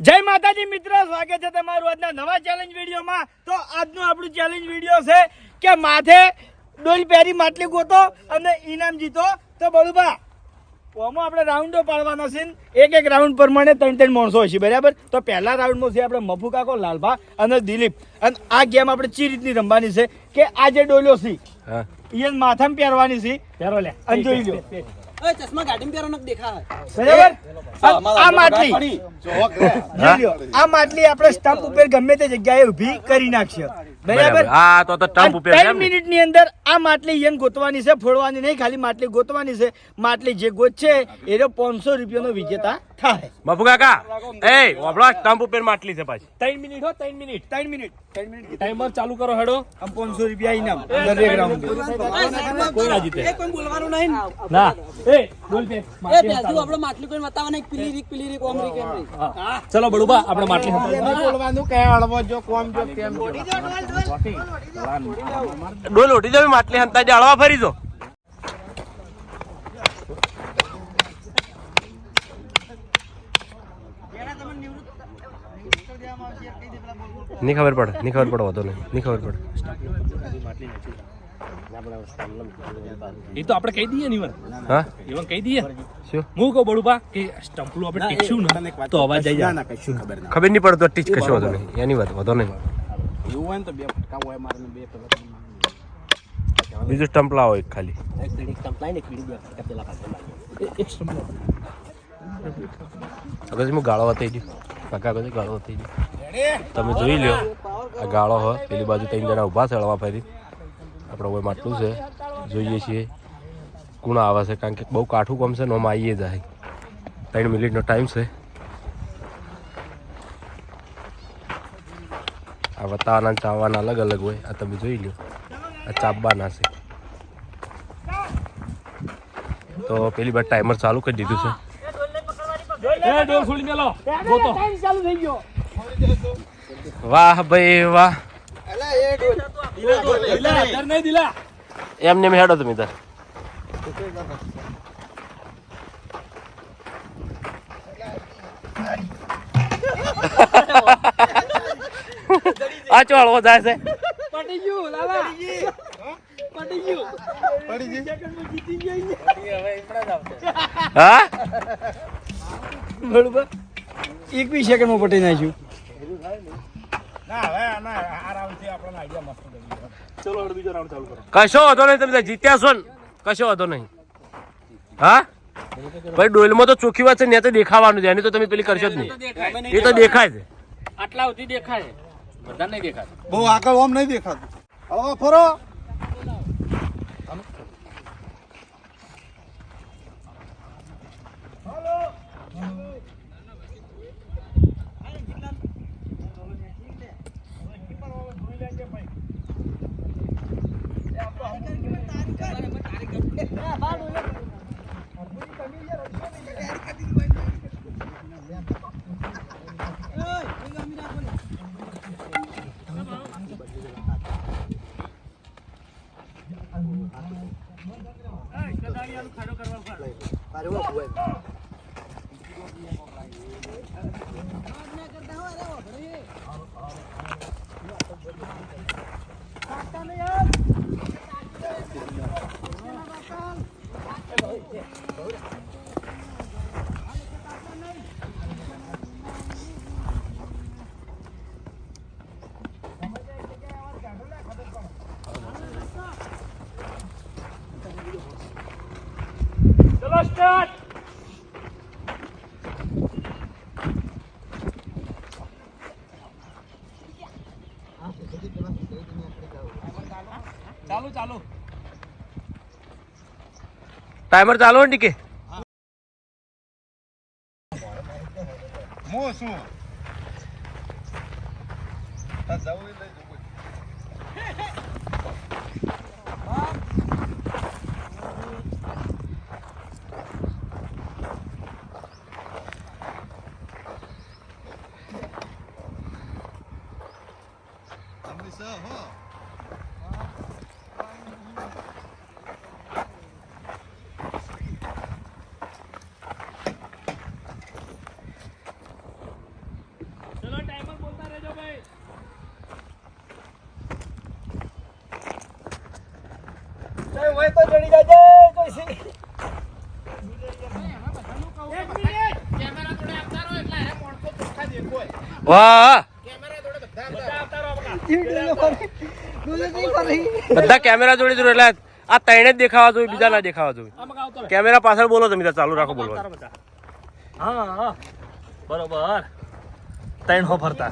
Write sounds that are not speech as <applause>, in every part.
જય માતાજી મિત્રો સ્વાગત છે તમારું આજના નવા ચેલેન્જ વિડીયોમાં. તો આજનો આપણું ચેલેન્જ વીડિયો છે કે માથે ડોલ પહેરી માટલી ગોતો અને ઇનામ જીતો. તો બળુબા ઓમાં આપણે રાઉન્ડો પાડવાના છે એક એક રાઉન્ડ પ્રમાણે ત્રણ ત્રણ માણસો હશે બરાબર? તો પહેલા રાઉન્ડમાં છે આપણે મફુ કાકો લાલભા અને દિલીપ. અને આ ગેમ આપણે ચી રીતની રમવાની છે કે આ જે ડોલ્યો છે એ માથામાં પહેરવાની છે. પહેરો લે. અને જોઈ લો ઓય ચશ્મા ગાડીમાં પહેરો નક દેખાય. બરાબર? આ માટલી. આ માટલી આપણે સ્ટમ્પ ઉપર ગમે તે જગ્યાએ ઊભી કરી નાખશે. બરાબર. હા તો તો ટમ્પ ઉપર ત્રણ છે એમ ને? મિનિટની અંદર આ માટલી એમ ગોતવાની છે ફોડવાની નહીં ખાલી માટલી ગોતવાની છે. માટલી જે ગોતશે એનો પાંચસો રૂપિયાનો વિજેતા થાય. બાપુ કાકા એ આપણા સ્ટમ્પ ઉપર માટલી છે પાછી. ત્રણ મિનિટ હો ત્રણ મિનિટ. ત્રણ મિનિટ ત્રણ મિનિટ. ટાઈમર ચાલુ કરો હેડો. આમ પાંચસો રૂપિયા ઇનામ દરેક રાઉન્ડ કોઈ ના જીતે. કોઈ બોલવાનું નહીં. ના એ બોલ બે. એ બેસું આપણો માટલી કોઈ બતાવવા નહીં પીલી રીક પીલી રીક ઓમ રીક એમ રીક. ચલો બડુબા આપણે માટલી. બોલવાનું કે હળવો જો કોમ જો કેમ ડોલ ઉઠી જાવ માટલી હંતા જાળવા ફરી જો નહીં ખબર પડે નહીં ખબર પડે વધુ નહીં નહીં ખબર પડે. એ તો આપણે કહી દઈએ ને ઈવન. હા? ઈવન કહી દઈએ. શું? હું કહું બડુબા કે સ્ટમ્પલું આપણે ટીકશું ને તો અવાજ આવી જાય. ખબર નહીં પડતો ટીચ કશું વધુ નહીં એની વાત વધુ નહીં. બીજું સ્ટમ્પ લાવો એક ખાલી. અગર હું ગાળો થઈ ગયો કાકા કદી ગાળો થઈ ગયો તમે જોઈ લ્યો આ ગાળો હોય પેલી બાજુ ત્રણ જણા ઊભા છે હળવા ફરી. આપણે કોઈ માટલું છે જોઈએ છીએ. કોણ આવે છે? કારણ કે બહુ કાઠું કામ છે નોમ આવીએ જાય. ત્રણ મિનિટનો ટાઈમ છે. આ વતાવાના ચાવાના અલગ અલગ હોય આ તમે જોઈ લ્યો. આ ચાપવાના છે. તો પેલી વાર ટાઈમર ચાલુ કરી દીધું છે. એ ડોર છોડી મેલો. ગોતો. ચાલુ થઈ ગયો વાહ ભાઈ વાહ એમને હેડો તમે તાર. <laughs> આ ચો હળવો જાય છે. પટી ગયું લાલા પટી ગયું હા? બરોબર. એકવીસ સેકન્ડમાં પટી નાખ્યું. ચલો હેડો બીજો રાઉન્ડ ચાલુ કરો. કશો વાંધો નહીં તમે જીત્યા છો ને કશો વાંધો નહીં. હા? ભાઈ ડોલમાં તો ચોખ્ખી વાત છે ને તો દેખાવાનું છે એની તો તમે પેલી કરશો જ નહીં. એ તો દેખાય છે. આટલા સુધી દેખાય. બધા નહીં દેખાતું. બહુ આગળ ઓમ નહીં દેખાતું. હળવા ફરો. ચલો સ્ટાર્ટ ચાલુ ચાલુ ટાઈમર ચાલો ને ટીકે મો શું આ જવું ય લઈ જવું. તમે સ હો વાહ. બધા કેમેરા જોડે જોડે એટલે આ ત્રણે જ દેખાવા જોઈએ બીજા ના દેખાવા જોઈએ. કેમેરા પાછળ બોલો તમે ચાલુ રાખો બોલો. હા બરોબર. ત્રણ હો ફરતા.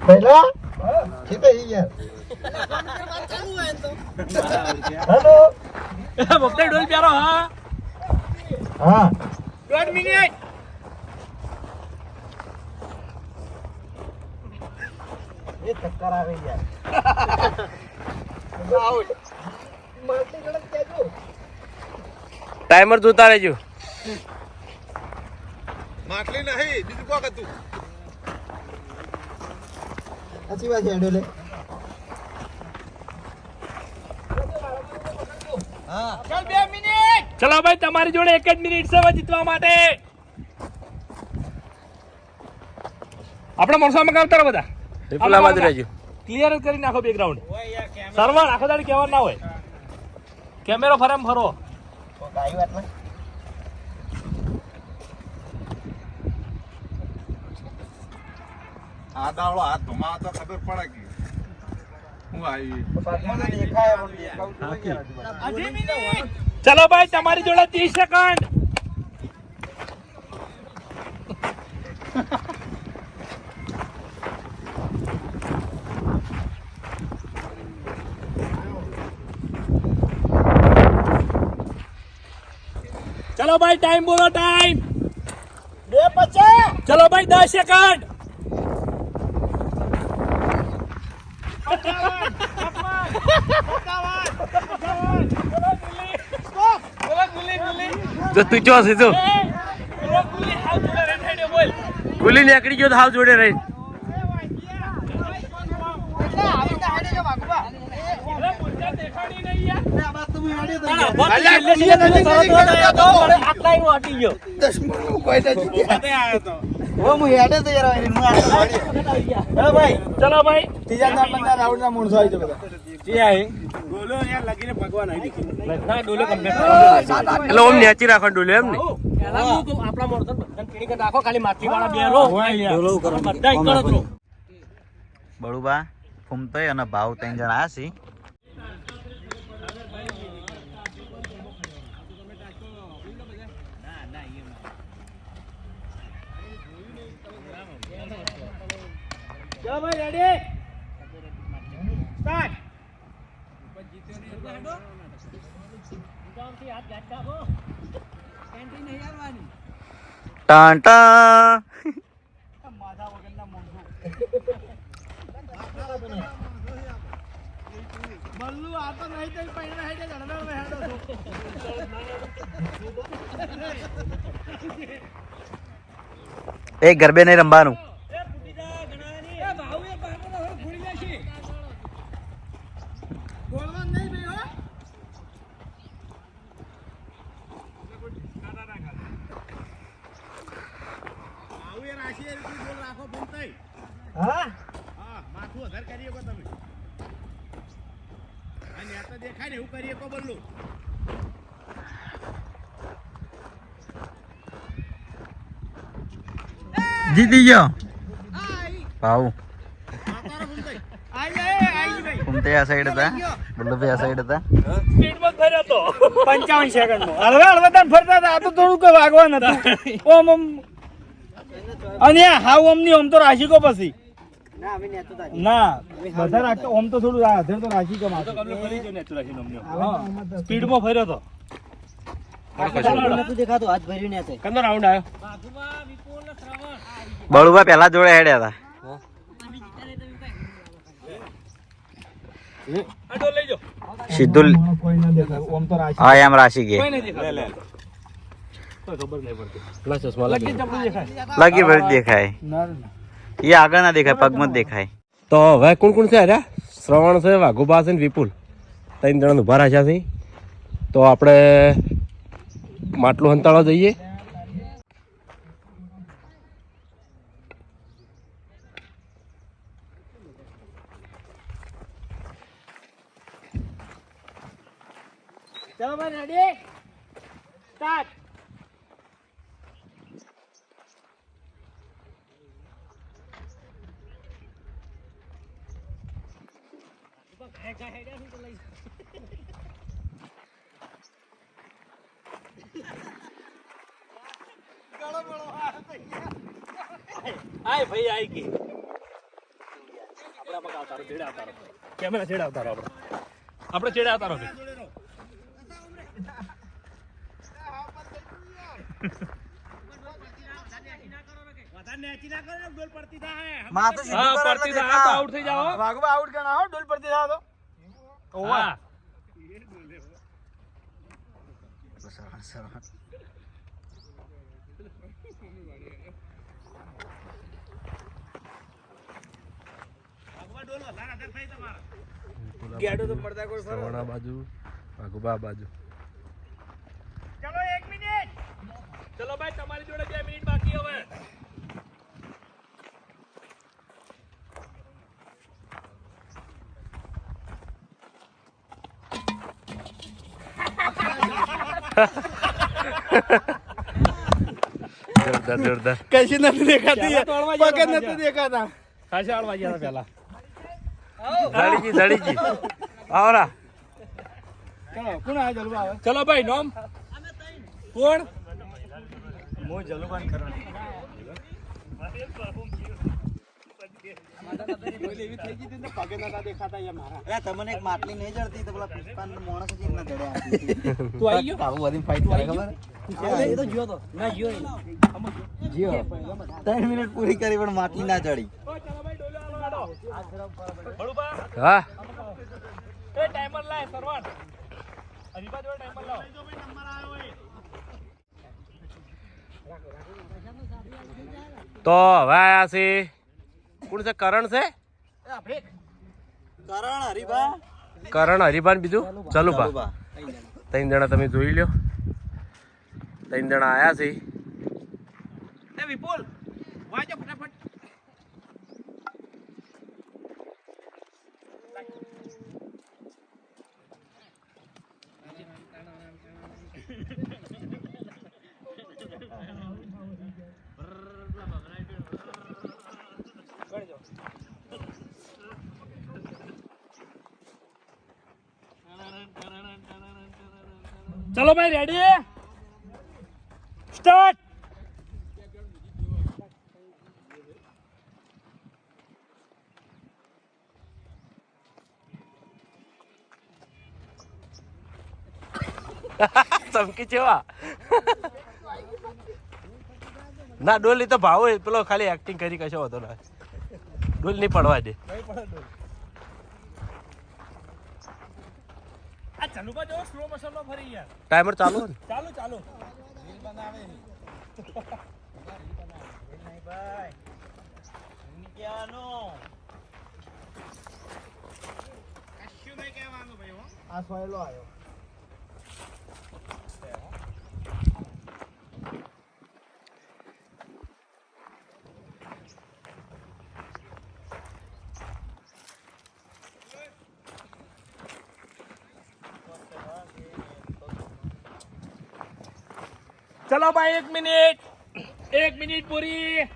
પહેલા? હેલો ડોલ પ્યારો હા હા. દોઢ મિનિટ. એ ચક્કર આવે યાર. <laughs> ટાઈમર જોતા રહેજો. માટલી નહીં બીજું કોક હતું. સાચી વાત છે એડોલે ચાલ બે મિનિટ. ચલો ભાઈ તમારી જોડે એક જ મિનિટ છે જીતવા માટે. આપણે મોરસામાં ગાવતા રહો બધા. વિપુલ આ બાજુ રહેજો. ક્લિયર જ કરી નાખો બેકગ્રાઉન્ડ સર્વર આખો દાડી કહેવાનું ના હોય. કેમેરો ફરેમ ફરો. આ દાવડો હાથ ધોમા તો ખબર પડે કે. ચલો ભાઈ તમારી જોડે ત્રીસ સેકન્ડ ચલો ભાઈ ટાઈમ બોલો ટાઈમ બે પચાસ ચલો ભાઈ દસ સેકન્ડ તો તું ચો સીધું કુલી નીકળી ગયો તો હાવ જોડે રહી ઓ હું હેડે તો યાર હું આટલો વાળી. હેલો ભાઈ ચલો ભાઈ ત્રીજા નંબરના રાઉન્ડના માણસો આવી જાઓ બધા એટલે ઓમ નેચી રાખો ડોલે એમ ને? આપણા મોરતો બધાને નાખો ખાલી માટી વાળા બેરો બધા એક કરો બળુબા ફૂમતોય અને ભાવ ત્રણ જણા આયા છે ચલો ભાઈ રેડી સ્ટાર્ટ ટન ટન બલ્લુ આ તો નહીં તો પૈણા હેડે લડવા હેડો એ ગરબે નહીં રમવાનું બોલવાનું નહીં ભાઈ હો હા? જીતી ગયો. ભાવ. આઈ આઈ આઈ ભાઈ ફૂમતે આ સાઈડ હતા. બલ્લુભાઈ આ સાઈડ હતા. સ્પીડમાં ફર્યો તો. પંચાવન સેકન્ડ હળવે હળવે તને ફરતા હતા. આ તો થોડુંક વાગવા નતું ઓમ ઓમ. અને હાવ ઓમની ઓમ તો રાશી કો પછી. ના બધા રાખતો ઓમ તો થોડું આ તો રાશી કો સ્પીડમાં ફર્યો તો. દેખાતું હાથ ભર્યું ને કંદો રાઉન્ડ આવ્યો? બળુબા પહેલા જોડે હેડ્યા હતા. સીધું હા એમ રાશી કોઈ ગયે નહીં દેખાતું કોઈ ખબર નહીં પડતી પેલા ચશ્મા લાગી લગી દેખાય. ભરી દેખાય. ના ના એ આગળ ના દેખાય પગમાં દેખાય. તો હવે કોણ કોણ છે અરે શ્રવણ છે વાઘુબા છે ને વિપુલ. ત્રણ જણા ઊભા રાખ્યા છે. તો આપણે માટલું હંતાળવા જઈએ. ચલો રેડી સ્ટાર્ટ આય ભાઈ આય કે આપણે આમાં આવતા રહો, છેડે આવતા રહો. કેમેરા છેડે આવતા રહો આપણે આપણે છેડે આવતા રહો ભાઈ. માં તો સીધું હા કરો પડતી એટલે થાય, આ તો દેખાવ. આઉટ થઈ જાઓ વાઘુબા આઉટ ગણા હો ડોલ પડતી થાય તો હા સરળ, સરળ. ગેડો તો પડતા કોઈ ફરો શ્રવણ આ બાજુ વાઘુબા આ બાજુ ચલો એક મિનિટ ચલો ભાઈ તમારી જોડે બે મિનિટ બાકી હવે જોરદાર જોરદાર. કશી નથી દેખાતી. પગ નથી દેખાતા. ખાસા આડવા ગયા પહેલા. ધડીજી ધડીજી આવરા. ચલો કોણ આવે જલવા આવે? ચલો ભાઈ નોમ. કોણ? હું જલુબાન કરવા અલા, તમને એક માટલી નહીં જડતી તો પેલા પુષ્પાન માણસ જ એમના જડે તું આવી ગયો? આવું બધી fight કરે ખબર? એ તો જીઓ તો. ના જીઓ જીઓ. ત્રણ મિનિટ પૂરી કરી પણ માટલી ના ચડી ચલો ભાઈ ડોલો આલો આડો બળુબા હા. એ ટાઈમર લાય સરવાણ. હરીબા જોડે ટાઈમર લાવ. તો હવે આયા છે કોણ છે? કરણ છે? કરણ હરીબા કરણ હરિભાન બીજું? ચલુભા. ચલુભા. ત્રણ જણા તમે જોઈ લ્યો. ત્રણ જણા આયા છે. વિપુલ વાજો ચલો ભાઈ રેડી સ્ટાર્ટ <laughs> ચમકી જેવા ના ડોલી તો ભાવ પેલો ખાલી એક્ટિંગ કરી, કશો હતો ના ડોલ નહીં પડવા દે. ચલુબા જો સ્લો મોશનમાં ફરી યાર ટાઈમર ચાલુ ને? ચાલુ ચાલુ. આ સોયલો આવ્યો. ચલો ભાઈ એક મિનિટ. એક મિનિટ પૂરી.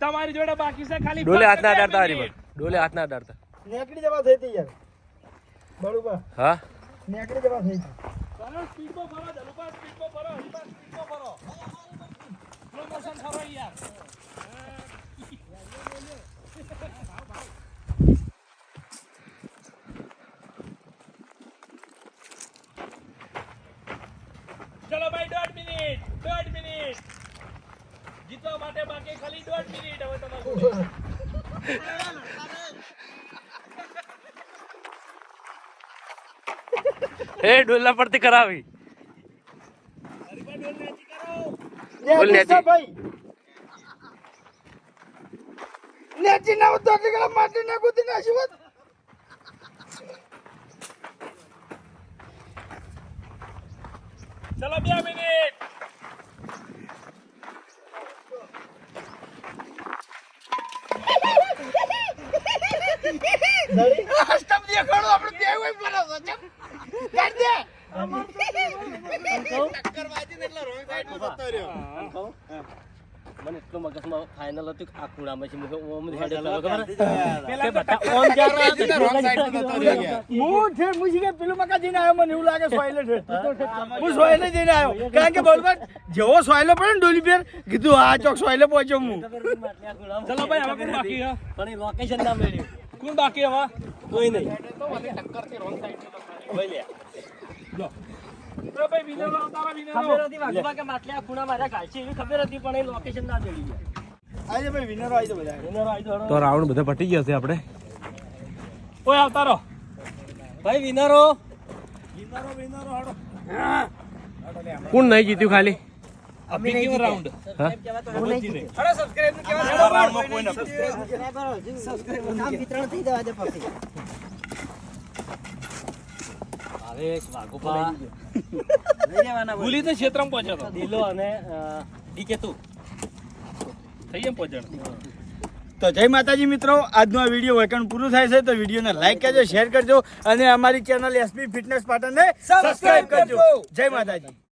તમારી જોડે બાકી છે ખાલી ડોલે હાથ ના ડરતા હરી. ડોલે હાથ ના ડરતા નેકડી જવા થઈ હતી યાર. બરોબર? હા? નેકડી જવા થઈ હતી. સ્પીડ સ્પીડમાં ફરો જલુબા સ્પીડમાં ફરો સ્પીડ સ્પીડમાં ફરો પ્રમોશન મોશન યાર ચલો ભાઈ દોઢ મિનિટ દોઢ મિનિટ. જીતવા માટે બાકી ખાલી દોઢ મિનિટ હવે તમારું. એ ડોલા પરથી કરાવી. બોલ નેચી નેચી. ભાઈ. નેચી ના તો એટલે માટી ના કૂદી નાખ્યું હોત. ચલો બે મિનિટ આ સ્ટમ્પ દેખાડો આપણે બે ચમ કાઢ દે. રોંગ સાઈડ જતો રહ્યો. મને એટલું મગજમાં ફાઇનલ હતું કે આ ખૂણામાં છે. મુકે ઓમ હેડે ચાલો ખબર કે બટા ઓમ જા રહ્યા હતા. હું છે મુજી કે પેલું મકા જઈને આવ્યો મને એવું લાગે સોઈલે છે. હું સોઈલે જઈને આવ્યો કારણ કે બોલવા જેવો સોયલો પડે ને ડોલી પેર કીધું આ ચોક સોઈલે પહોંચ્યો હું. ચલો ભાઈ હવે બાકી પણ લોકેશન ના મળ્યું. કોણ બાકી હવે? કોઈ નહીં. તો ભાઈ વિનર લાવો, તારા વિનર ખબર લાવો. હતી વાઘુબા કે માટલી આ ખૂણા મારા ગાલશે એવી ના <laughs> તો રાઉન્ડ ભૂલી ક્ષેત્રમાં પહોંચ્યો દિલો અને થઈ એમ પહોંચણ જય માતાજી મિત્રો આજનો આ વીડિયો વેકન પૂરું થાય છે તો વિડીયોને લાઈક કરજો શેર કરજો અને અમારી ચેનલ એસપી ફિટનેસ પાટણને સબસ્ક્રાઇબ કરજો. જય માતાજી.